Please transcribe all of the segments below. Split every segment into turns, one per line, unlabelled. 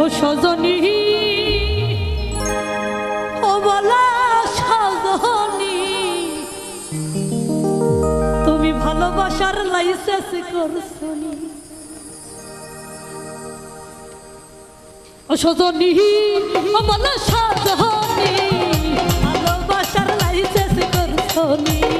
ও সজনী, ও বলা সজনী, তুমি ভালোবাসার লাইসেন্স করছনি। ও সজনী, ও বলা সজনী, ভালোবাসার লাইসেন্স করছনি।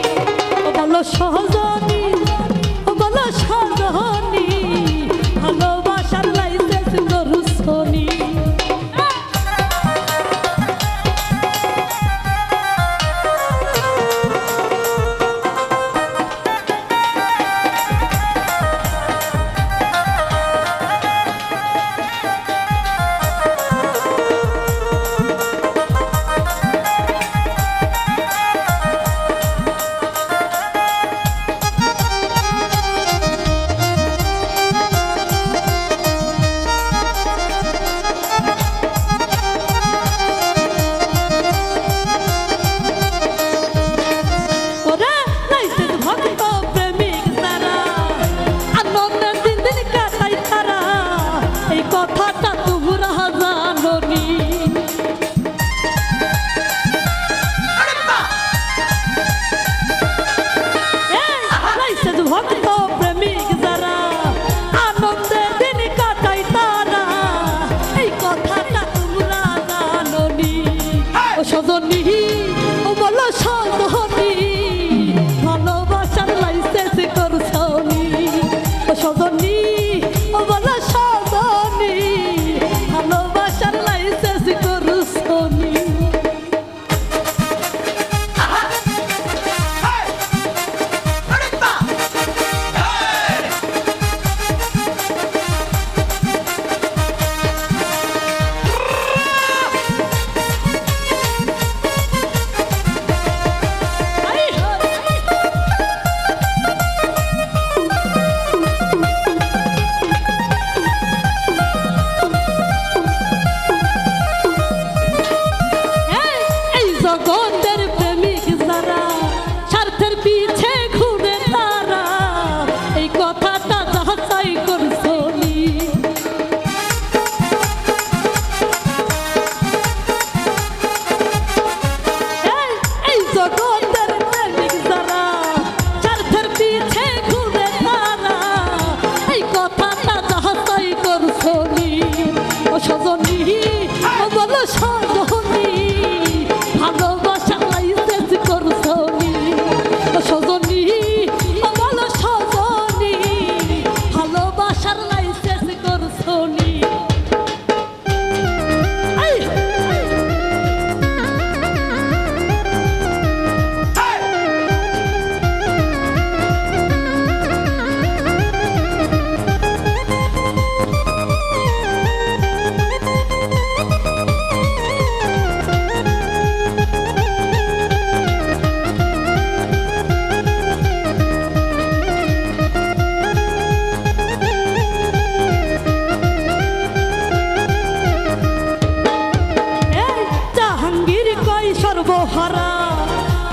করব হারা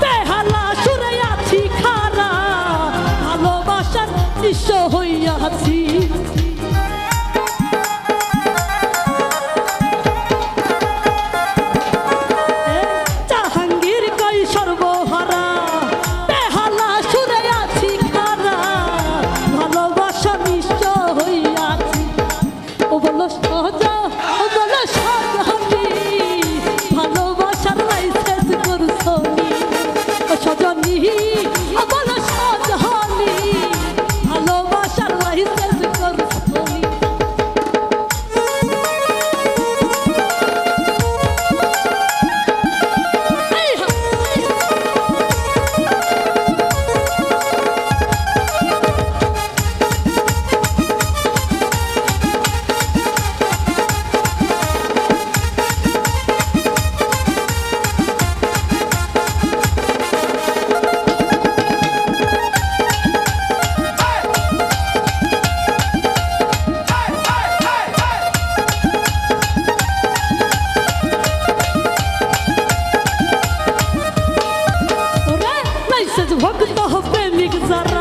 বেহালা সুরে আছি খারা। ভালোবাসার দৃশ্য হইয়াছি। ভক্ত প্রেমিক যারা